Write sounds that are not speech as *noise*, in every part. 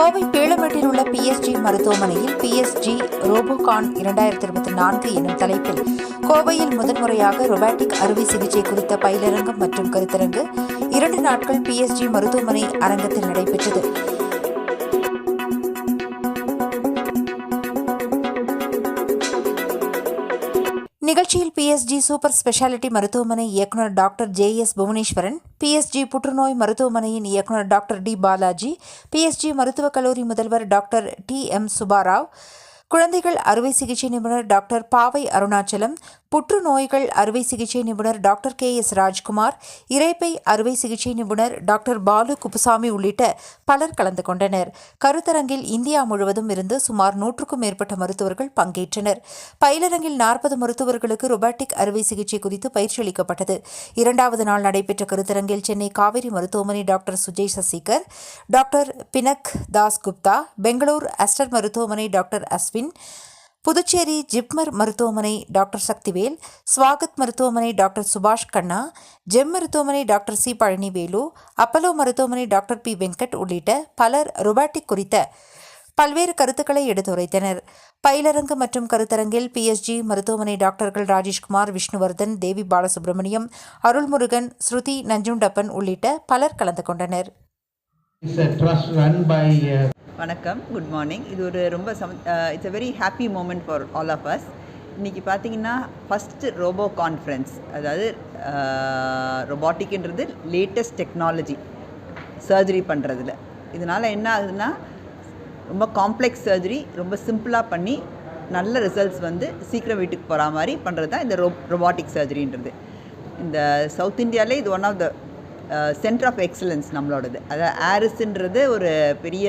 கோவை பீளமேட்டில் உள்ள பிஎஸ்ஜி மருத்துவமனையில் பிஎஸ்ஜி ரோபோகான் இரண்டாயிரத்தி இருபத்தி நான்கு எனும் தலைப்பில் கோவையில் முதன்முறையாக ரொபாட்டிக் அறுவை சிகிச்சை குறித்த பயிலரங்கம் மற்றும் கருத்தரங்கு இரண்டு நாட்கள் பிஎஸ்ஜி மருத்துவமனை அரங்கத்தில் நடைபெற்றது. நிகழ்ச்சியில் பிஎஸ்ஜி சூப்பர் ஸ்பெஷாலிட்டி மருத்துவமனை இயக்குநர் doctor J S Bhuvaneswaran PSG புற்றுநோய் மருத்துவமனையின் இயக்குநர் டாக்டர் டி பாலாஜி பிஎஸ்ஜி மருத்துவக் கல்லூரி முதல்வர் டாக்டர் டி எம் சுபாராவ் குழந்தைகள் அறுவை சிகிச்சை நிபுணர் டாக்டர் பாவை அருணாச்சலம் புற்றுநோய்கள் அறுவை சிகிச்சை நிபுணர் டாக்டர் கே எஸ் ராஜ்குமார் இறைப்பை அறுவை சிகிச்சை நிபுணர் டாக்டர் பாலு குப்புசாமி உள்ளிட்ட பலர் கலந்து கொண்டனர். கருத்தரங்கில் இந்தியா முழுவதும் இருந்து சுமார் நூற்றுக்கும் மேற்பட்ட மருத்துவர்கள் பங்கேற்றனர். பயிலரங்கில் நாற்பது மருத்துவர்களுக்கு ரொபாட்டிக் அறுவை சிகிச்சை குறித்து பயிற்சி அளிக்கப்பட்டது. இரண்டாவது நாள் நடைபெற்ற கருத்தரங்கில் சென்னை காவிரி மருத்துவமனை doctor Sujay Sasikar doctor Pinak Das Gupta Bangalore Aster மருத்துவமனை டாக்டர் அஸ்வின் புதுச்சேரி ஜிப்மர் மருத்துவமனை டாக்டர் சக்திவேல் ஸ்வாகத் மருத்துவமனை டாக்டர் சுபாஷ் கண்ணா ஜெம் மருத்துவமனை டாக்டர் சி பழனிவேலு அப்பலோ மருத்துவமனை டாக்டர் பி வெங்கட் உள்ளிட்ட பலர் ரொபாட்டிக் குறித்த பல்வேறு கருத்துக்களை எடுத்துரைத்தனர். பயிலரங்கு மற்றும் கருத்தரங்கில் பிஎஸ்ஜி மருத்துவமனை டாக்டர்கள் ராஜேஷ்குமார் விஷ்ணுவர்தன் தேவி பாலசுப்ரமணியம் அருள்முருகன் ஸ்ருதி நஞ்சுண்டப்பன் உள்ளிட்ட பலர் கலந்து கொண்டனர். வணக்கம் குட் மார்னிங் இது ஒரு ரொம்ப some it's a very happy moment for all of us இன்றைக்கி பார்த்தீங்கன்னா ஃபஸ்ட்டு ரோபோ கான்ஃபரன்ஸ் அதாவது ரொபாட்டிக்ன்றது லேட்டஸ்ட் டெக்னாலஜி சர்ஜரி பண்ணுறதுல இதனால் என்ன ஆகுதுன்னா ரொம்ப காம்ப்ளெக்ஸ் சர்ஜரி ரொம்ப சிம்பிளாக பண்ணி நல்ல ரிசல்ட்ஸ் வந்து சீக்கிரம் வீட்டுக்கு போகிற மாதிரி பண்ணுறது தான் இந்த ரோ ரொபாட்டிக் சர்ஜரின்றது இந்த சவுத் இந்தியாவிலே இது one of the centre of excellence நம்மளோடது அதாவது ஆரிஸ்ன்றது ஒரு பெரிய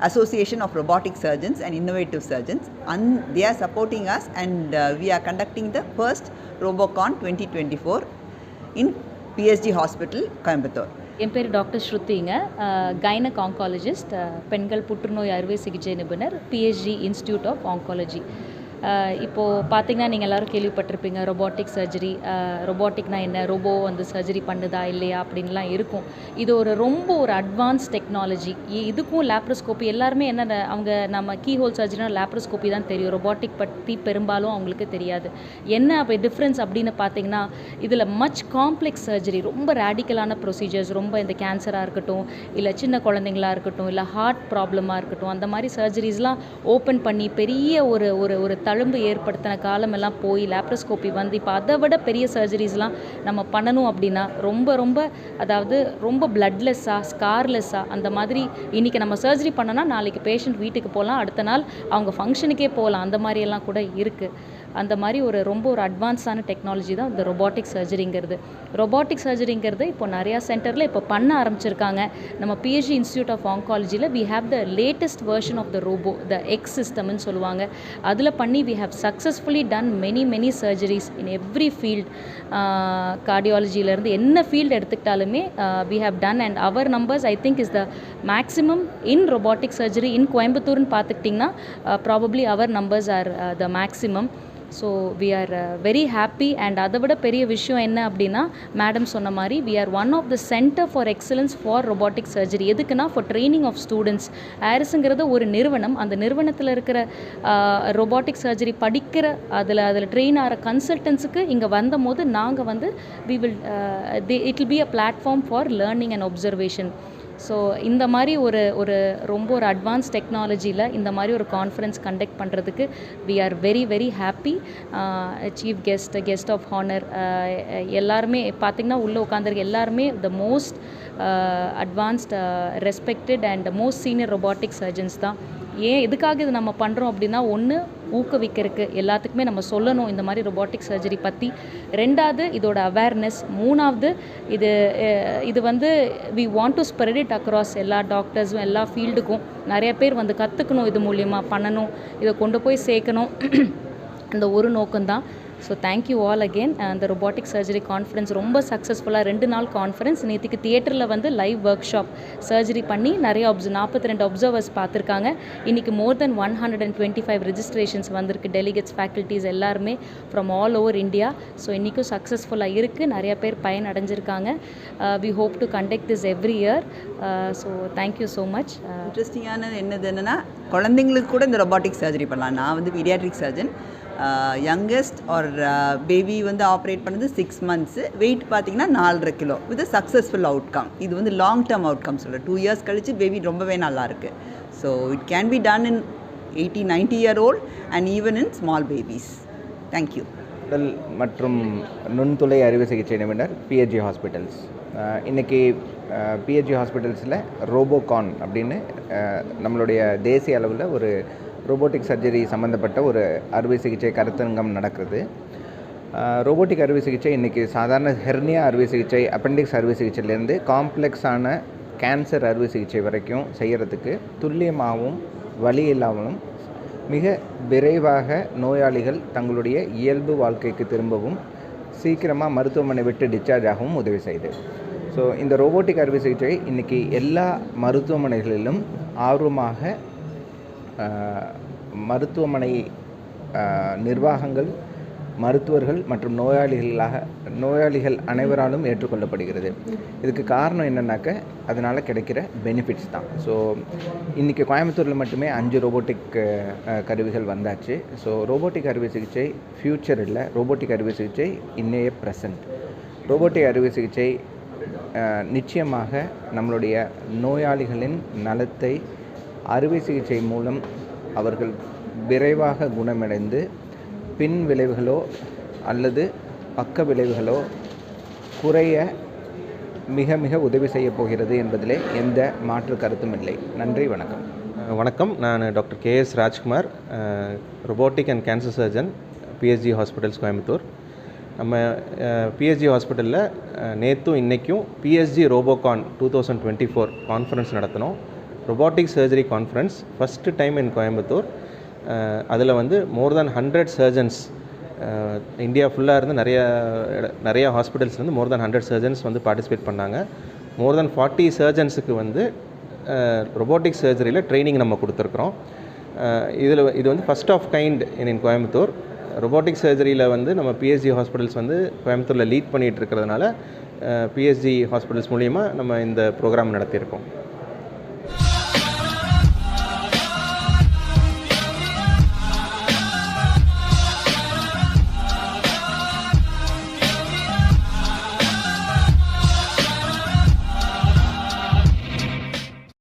association of robotic surgeons and innovative surgeons and they are supporting us and we are conducting the first Robocon twenty twenty four in PSG hospital Coimbatore என் பேர் doctor ஸ்ருத்திங்க gynaec oncologist பெண்கள் புற்றுநோய் அறுவை சிகிச்சை நிபுணர் பிஹெச்டி இன்ஸ்டியூட் ஆஃப் ஆங்காலஜி இப்போது பார்த்தீங்கன்னா நீங்கள் எல்லோரும் கேள்விப்பட்டிருப்பீங்க ரொபாட்டிக் சர்ஜரி ரொபாட்டிக்னா என்ன ரொபோ வந்து சர்ஜரி பண்ணுதா இல்லையா அப்படின்லாம் இருக்கும். இது ஒரு ரொம்ப ஒரு அட்வான்ஸ் டெக்னாலஜி இதுக்கும் லேப்ரோஸ்கோப்பி எல்லாருமே என்ன அவங்க நம்ம கீ ஹோல் சர்ஜரினா லேப்ரோஸ்கோப்பி தான் தெரியும். ரொபாட்டிக் பற்றி பெரும்பாலும் அவங்களுக்கு தெரியாது. என்ன அப்போ டிஃப்ரென்ஸ் அப்படின்னு பார்த்தீங்கன்னா இதில் மச் காம்ப்ளெக்ஸ் சர்ஜரி ரொம்ப ரேடிக்கலான ப்ரொசீஜர்ஸ் ரொம்ப இந்த கேன்சராக இருக்கட்டும் இல்லை சின்ன குழந்தைங்களா இருக்கட்டும் இல்லை ஹார்ட் ப்ராப்ளமாக இருக்கட்டும் அந்த மாதிரி சர்ஜரிஸ்லாம் ஓப்பன் பண்ணி பெரிய ஒரு ஒரு ஒரு தழும்பு ஏற்படுத்தின காலமெல்லாம் போய் லேப்ரோஸ்கோப்பி வந்து இப்போ அதை விட பெரிய சர்ஜரிஸ்லாம் நம்ம பண்ணணும் அப்படின்னா ரொம்ப ரொம்ப அதாவது ரொம்ப பிளட்லெஸ்ஸாக ஸ்கார்லெஸ்ஸாக அந்த மாதிரி இன்றைக்கி நம்ம சர்ஜரி பண்ணோன்னா நாளைக்கு பேஷண்ட் வீட்டுக்கு போகலாம் அடுத்த நாள் அவங்க ஃபங்க்ஷனுக்கே போகலாம் அந்த மாதிரியெல்லாம் கூட இருக்குது அந்த மாதிரி ஒரு ரொம்ப ஒரு அட்வான்ஸான டெக்னாலஜி தான் இந்த ரொபாட்டிக் சர்ஜரிங்கிறது ரொபாட்டிக் சர்ஜரிங்கிறது இப்போ நிறையா சென்டரில் இப்போ பண்ண ஆரம்பிச்சிருக்காங்க. நம்ம PhD institute of ஆங்காலஜியில் we have the latest version of the robo the X சிஸ்டம்னு சொல்லுவாங்க. அதில் பண்ணி we have successfully done many many surgeries in every field கார்டியாலஜியிலேருந்து என்ன field எடுத்துக்கிட்டாலுமே we have done and our numbers I think is the maximum in robotic surgery in கோயம்புத்தூர்னு பார்த்துக்கிட்டிங்கன்னா probably our numbers are the maximum so we are very happy and அதை விட பெரிய விஷயம் என்ன அப்படின்னா madam சொன்ன மாதிரி we are one of the centre for excellence for robotic surgery எதுக்குன்னா ஃபார் ட்ரைனிங் ஆஃப் ஸ்டூடெண்ட்ஸ் ஆரிஸுங்கிறது ஒரு நிறுவனம். அந்த நிறுவனத்தில் இருக்கிற ரொபாட்டிக் சர்ஜரி படிக்கிற அதில் அதில் ட்ரெயின் ஆகிற கன்சல்டன்ஸுக்கு இங்கே வந்தபோது நாங்கள் வந்து we will it will be a platform for learning and observation so இந்த மாதிரி ஒரு ஒரு ரொம்ப ஒரு அட்வான்ஸ் டெக்னாலஜியில் இந்த மாதிரி ஒரு கான்ஃபரன்ஸ் கண்டக்ட் பண்ணுறதுக்கு we are very very happy chief guest guest of honour எல்லாருமே பார்த்திங்கன்னா உள்ளே உட்காந்துருக்க எல்லாருமே the most advanced respected and most senior robotic surgeons தான். ஏன் எதுக்காக இது நம்ம பண்ணுறோம் அப்படின்னா ஒன்று ஊக்குவிக்கிறதுக்கு எல்லாத்துக்குமே நம்ம சொல்லணும் இந்த மாதிரி ரொபாட்டிக் சர்ஜரி பற்றி ரெண்டாவது இதோட அவேர்னஸ் மூணாவது இது இது வந்து we want to spread it across எல்லா டாக்டர்ஸும் எல்லா ஃபீல்டுக்கும் நிறைய பேர் வந்து கற்றுக்கணும் இது மூலியமாக பண்ணணும் இதை கொண்டு போய் சேர்க்கணும். *clears throat* அந்த ஒரு நோக்கம்தான் so thank you all again அந்த ரொபாட்டிக் சர்ஜரி கான்ஃபரன்ஸ் ரொம்ப சக்ஸஸ்ஃபுல்லாக ரெண்டு நாள் கான்ஃபரன்ஸ் நேற்றுக்கு தியேட்டரில் வந்து லைவ் ஒர்க் ஷாப் சர்ஜரி பண்ணி நிறைய அப்ஸ் நாற்பத்தி ரெண்டு அப்சர்வர்ஸ் பார்த்துருக்காங்க. இன்றைக்கி more than one hundred and twenty five registrations வந்திருக்கு. டெலிகேட்ஸ் ஃபேக்கல்ட்டிஸ் எல்லாருமே from all over India so இன்றைக்கும் சக்ஸஸ்ஃபுல்லாக இருக்குது நிறைய பேர் பயன் அடைஞ்சிருக்காங்க we hope to conduct this every year so thank you so much இன்ட்ரெஸ்டிங்கான என்னது என்னென்னா குழந்தைங்களுக்கு கூட இந்த ரொபாட்டிக் சர்ஜரி பண்ணலாம். நான் வந்து pediatric surgeon youngest our baby வந்து ஆப்ரேட் பண்ணது சிக்ஸ் மந்த்ஸு வெயிட் பார்த்தீங்கன்னா நாலரை கிலோ வித் சக்ஸஸ்ஃபுல் அவுட்கம் இது வந்து லாங் டேர்ம் அவுட்கம் சொல்ல டூ இயர்ஸ் கழிச்சு பேபி ரொம்பவே நல்லாயிருக்கு so it can be done in eighty ninety year old and even in small babies thank you உடல் மற்றும் நுண்துளை அறுவை சிகிச்சை நிபுணர் பிஹெச்சி ஹாஸ்பிட்டல்ஸ் இன்றைக்கி பிஹெச்சி ஹாஸ்பிட்டல்ஸில் ரோபோகான் அப்படின்னு நம்மளுடைய தேசிய அளவில் ஒரு ரோபோட்டிக் சர்ஜரி சம்மந்தப்பட்ட ஒரு அறுவை சிகிச்சை கருத்தரங்கம் நடக்கிறது. ரோபோட்டிக் அறுவை சிகிச்சை இன்றைக்கி சாதாரண ஹெர்னியா அறுவை சிகிச்சை அப்பெண்டிக்ஸ் அறுவை சிகிச்சையிலேருந்து காம்ப்ளெக்ஸான கேன்சர் அறுவை சிகிச்சை வரைக்கும் செய்கிறதுக்கு துல்லியமாகவும் வழி இல்லாமலும் மிக விரைவாக நோயாளிகள் தங்களுடைய இயல்பு வாழ்க்கைக்கு திரும்பவும் சீக்கிரமாக மருத்துவமனை விட்டு டிஸ்சார்ஜ் ஆகவும் உதவி செய்யுது ஸோ இந்த ரோபோட்டிக் அறுவை சிகிச்சை இன்றைக்கி எல்லா மருத்துவமனைகளிலும் ஆர்வமாக மருத்துவமனை நிர்வாகங்கள் மருத்துவர்கள் மற்றும் நோயாளிகளாக நோயாளிகள் அனைவராலும் ஏற்றுக்கொள்ளப்படுகிறது. இதுக்கு காரணம் என்னன்னாக்க அதனால் கிடைக்கிற பெனிஃபிட்ஸ் தான். ஸோ இன்றைக்கி கோயம்புத்தூரில் மட்டுமே அஞ்சு ரோபோட்டிக் கருவிகள் வந்தாச்சு. ஸோ ரோபோட்டிக் அறுவை சிகிச்சை ஃப்யூச்சர் இல்லை. ரோபோட்டிக் அறுவை சிகிச்சை இன்னைய ப்ரெசண்ட் ரோபோட்டிக் அறுவை சிகிச்சை நிச்சயமாக நம்மளுடைய நோயாளிகளின் நலத்தை அறுவை சிகிச்சை மூலம் அவர்கள் விரைவாக குணமடைந்து பின் விளைவுகளோ அல்லது பக்க விளைவுகளோ குறைய மிக மிக உதவி செய்யப் போகிறது என்பதிலே எந்த மாற்று கருத்தும் இல்லை. நன்றி வணக்கம். வணக்கம். நான் doctor KS Rajkumar robotic and cancer surgeon PSG hospitals Coimbatore. நம்ம பிஎஸ்ஜி ஹாஸ்பிட்டலில் நேற்றும் இன்றைக்கும் PSG Robocon two thousand twenty four conference நடத்தினோம். Robotic surgery conference first time in Coimbatore அதில் வந்து more than hundred surgeons India ஃபுல்லாக இருந்து நிறைய நிறையா நிறைய ஹாஸ்பிட்டல்ஸ்லேருந்து மோர் தேன் ஹண்ட்ரட் சர்ஜன்ஸ் வந்து பார்ட்டிசிபேட் பண்ணாங்க. மோர் தேன் ஃபார்ட்டி சர்ஜன்ஸுக்கு வந்து ரொபோட்டிக் சர்ஜரியில் ட்ரைனிங் நம்ம கொடுத்துருக்குறோம். Uh, இதில் இது வந்து first of kind in in Coimbatore robotic சர்ஜரியில் வந்து நம்ம பிஎஸ்ஜி ஹாஸ்பிட்டல்ஸ் வந்து கோயம்புத்தூரில் லீட் பண்ணிகிட்டு இருக்கிறதுனால பிஎஸ்ஜி ஹாஸ்பிட்டல்ஸ் மூலிமா நம்ம இந்த ப்ரோக்ராம் நடத்தியிருக்கோம்.